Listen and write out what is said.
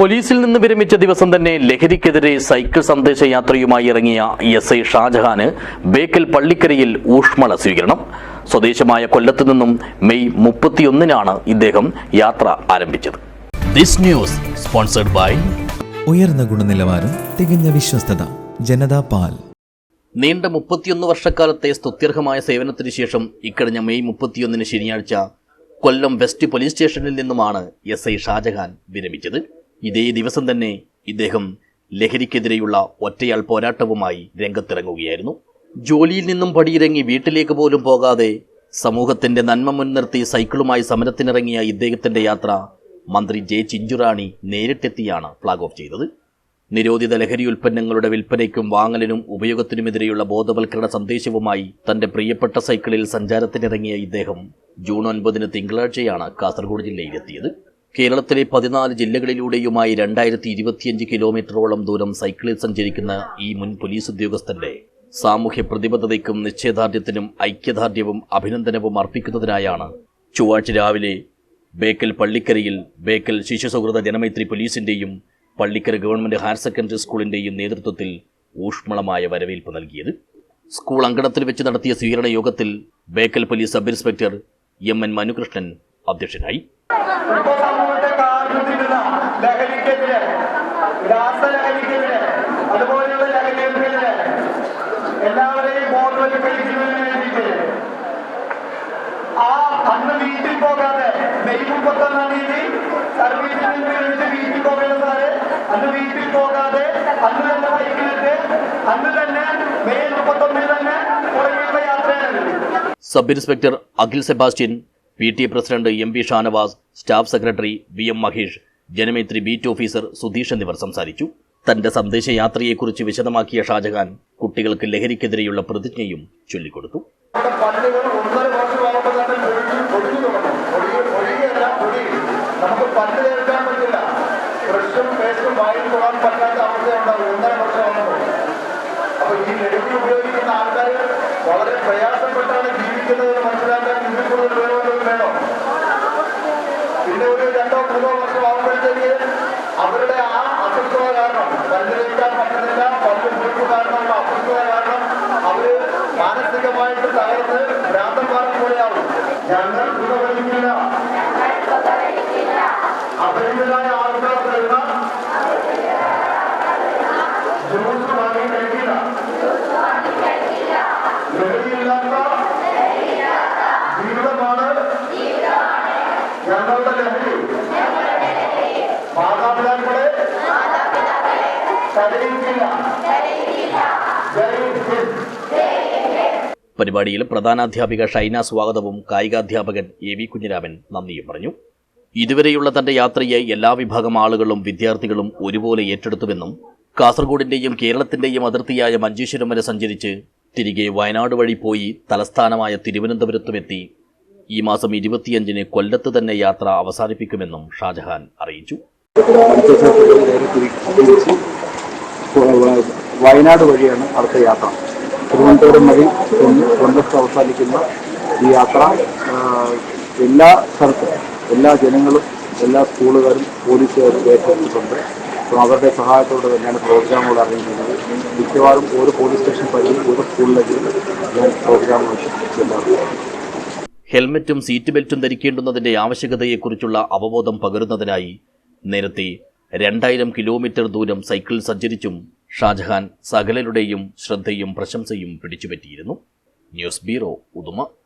പോലീസിൽ നിന്ന് വിരമിച്ച ദിവസം തന്നെ ലഹരിക്കെതിരെ സൈക്കിൾ സന്ദേശ യാത്രയുമായി ഇറങ്ങിയ എസ് ഐ ഷാജഹാന് ബേക്കൽ പള്ളിക്കരയിൽ ഊഷ്മള സ്വീകരണം. സ്വദേശമായ കൊല്ലത്തു നിന്നും മെയ് മുപ്പത്തിയൊന്നിനാണ് ഇദ്ദേഹം യാത്ര ആരംഭിച്ചത്. ദിസ് ന്യൂസ് സ്പോൺസർഡ് ബൈ ഉയർന്ന ഗുണനിലവാരം തികഞ്ഞ വിശ്വസ്തത ജനതാ പാൽ. നീണ്ട മുപ്പത്തിയൊന്ന് വർഷക്കാലത്തെ സ്തുത്യർഹമായ സേവനത്തിന് ശേഷം ഇക്കഴിഞ്ഞ മെയ് മുപ്പത്തിയൊന്നിന് ശനിയാഴ്ച കൊല്ലം വെസ്റ്റ് പോലീസ് സ്റ്റേഷനിൽ നിന്നുമാണ് എസ് ഐ ഷാജഹാൻ വിരമിച്ചത്. ഇതേ ദിവസം തന്നെ ഇദ്ദേഹം ലഹരിക്കെതിരെയുള്ള ഒറ്റയാൾ പോരാട്ടവുമായി രംഗത്തിറങ്ങുകയായിരുന്നു. ജോലിയിൽ നിന്നും പടിയിറങ്ങി വീട്ടിലേക്ക് പോലും പോകാതെ സമൂഹത്തിന്റെ നന്മ മുൻനിർത്തി സൈക്കിളുമായി സമരത്തിനിറങ്ങിയ ഇദ്ദേഹത്തിന്റെ യാത്ര മന്ത്രി ജെ ചിഞ്ചുറാണി നേരിട്ടെത്തിയാണ് ഫ്ളാഗ് ഓഫ് ചെയ്തത്. നിരോധിത ലഹരി ഉൽപ്പന്നങ്ങളുടെ വിൽപ്പനയ്ക്കും വാങ്ങലിനും ഉപയോഗത്തിനുമെതിരെയുള്ള ബോധവൽക്കരണ സന്ദേശവുമായി തന്റെ പ്രിയപ്പെട്ട സൈക്കിളിൽ സഞ്ചാരത്തിനിറങ്ങിയ ഇദ്ദേഹം ജൂൺ ഒൻപതിന് തിങ്കളാഴ്ചയാണ് കാസർഗോഡ് ജില്ലയിലെത്തിയത്. കേരളത്തിലെ പതിനാല് ജില്ലകളിലൂടെയുമായി രണ്ടായിരത്തി ഇരുപത്തിയഞ്ച് കിലോമീറ്ററോളം ദൂരം സൈക്കിളിൽ സഞ്ചരിക്കുന്ന ഈ മുൻ പോലീസ് ഉദ്യോഗസ്ഥന്റെ സാമൂഹ്യ പ്രതിബദ്ധതയ്ക്കും നിശ്ചയദാർഢ്യത്തിനും ഐക്യദാർഢ്യവും അഭിനന്ദനവും അർപ്പിക്കുന്നതിനായാണ് ചൊവ്വാഴ്ച രാവിലെ ബേക്കൽ പള്ളിക്കരയിൽ ബേക്കൽ ശിശുസൗഹൃദ ജനമൈത്രി പോലീസിന്റെയും പള്ളിക്കര ഗവൺമെന്റ് ഹയർ സെക്കൻഡറി സ്കൂളിന്റെയും നേതൃത്വത്തിൽ ഊഷ്മളമായ വരവേൽപ്പ് നൽകിയത്. സ്കൂൾ അങ്കണത്തിൽ വെച്ച് നടത്തിയ സ്വീകരണ യോഗത്തിൽ Bekal police sub inspector M N Manukrishnan അധ്യക്ഷനായി. ഇപ്പൊ സമൂഹത്തെ കാർന്നിട്ടുള്ള ലഹരിക്കെതിരെ രാസലഹരിക്കെതിരെ അതുപോലെയുള്ള ലഹരിക്കെതിരെ എല്ലാവരെയും ബോധവൽക്കരിക്കുന്നതിന് വേണ്ടിയിട്ട് ആ അന്ന് വീട്ടിൽ പോകാതെ മെയ് തീയതി സർവീസിൽ വീട്ടിൽ പോകേണ്ട സാറ് അന്ന് വീട്ടിൽ പോകാതെ അന്ന് തന്നെ ബൈക്കിലിട്ട് അന്ന് തന്നെ മെയ് തന്നെ യാത്രയാണ് sub inspector Akhil Sebastian P T president M P Shanavas staff secretary V M Mahesh Janamaithri beat officer Sudheesh എന്നിവർ സംസാരിച്ചു. തന്റെ സന്ദേശയാത്രയെക്കുറിച്ച് വിശദമാക്കിയ ഷാജഹാൻ കുട്ടികൾക്ക് ലഹരിക്കെതിരെയുള്ള പ്രതിജ്ഞയും ചൊല്ലിക്കൊടുത്തു. നമുക്ക് പറ്റില്ല പറ്റാത്ത ഈ ഉപയോഗിക്കുന്ന ആൾക്കാർ വളരെ പ്രയാസപ്പെട്ടാണ് ജീവിക്കുന്നതെന്ന് മനസ്സിലാക്കാൻ ഇതിൽ കൂടുതൽ രണ്ടോ മൂന്നോ വർഷം ആകുമ്പോഴത്തേക്ക് അവരുടെ ആ അസ്വസ്ഥത കാരണം പല്ല് പറ്റുന്നില്ല പല്ല് മുഴുപ്പ് കാരണമുള്ള അസ്വസ്ഥത കാരണം അവർ മാനസികമായിട്ട് തകർന്ന് ഭ്രാന്തന്മാരെ പോലെയാവും. ഞങ്ങൾ പുകവലിക്കില്ല അപരിമിതരായ ആൾക്കാർ പരിപാടിയിൽ പ്രധാനാധ്യാപിക ഷൈന സ്വാഗതവും കായികാധ്യാപകൻ എ വി കുഞ്ഞിരാമൻ നന്ദിയും പറഞ്ഞു. ഇതുവരെയുള്ള തന്റെ യാത്രയെ എല്ലാ വിഭാഗം ആളുകളും വിദ്യാർത്ഥികളും ഒരുപോലെ ഏറ്റെടുത്തുവെന്നും കാസർഗോഡിന്റെയും കേരളത്തിന്റെയും അതിർത്തിയായ മഞ്ചേശ്വരം വരെ സഞ്ചരിച്ച് തിരികെ വയനാട് വഴി പോയി തലസ്ഥാനമായ തിരുവനന്തപുരത്തുമെത്തി ഈ മാസം ഇരുപത്തിയഞ്ചിന് കൊല്ലത്ത് തന്നെ യാത്ര അവസാനിപ്പിക്കുമെന്നും ഷാജഹാൻ അറിയിച്ചു. വയനാട് വഴിയാണ് അടുത്ത യാത്ര. തിരുവനന്തപുരം വഴി കോൺഗ്രസ് അവസാനിക്കുന്ന ഈ യാത്ര എല്ലാ സ്ഥലത്തും എല്ലാ ജനങ്ങളും എല്ലാ സ്കൂളുകാരും പോലീസുകാരും ഏറ്റെടുത്തിട്ടുണ്ട്. അപ്പോൾ അവരുടെ സഹായത്തോടെ തന്നെയാണ് പ്രോഗ്രാമുകൾ അറിയുന്നത് മിക്കവാറും ഓരോ പോലീസ് സ്റ്റേഷൻ പരിധിയിൽ ഓരോ സ്കൂളിലേക്ക് ഞാൻ പ്രോഗ്രാമുകൾ ചെല്ലാറുണ്ട് ഹെൽമറ്റും സീറ്റ് ബെൽറ്റും ധരിക്കേണ്ടുന്നതിന്റെ ആവശ്യകതയെക്കുറിച്ചുള്ള അവബോധം പകരുന്നതിനായി നേരത്തെ രണ്ടായിരം കിലോമീറ്റർ ദൂരം സൈക്കിൾ സഞ്ചരിച്ചും ഷാജഹാൻ സകലരുടെയും ശ്രദ്ധയും പ്രശംസയും പിടിച്ചുപറ്റിയിരുന്നു. News bureau Uduma.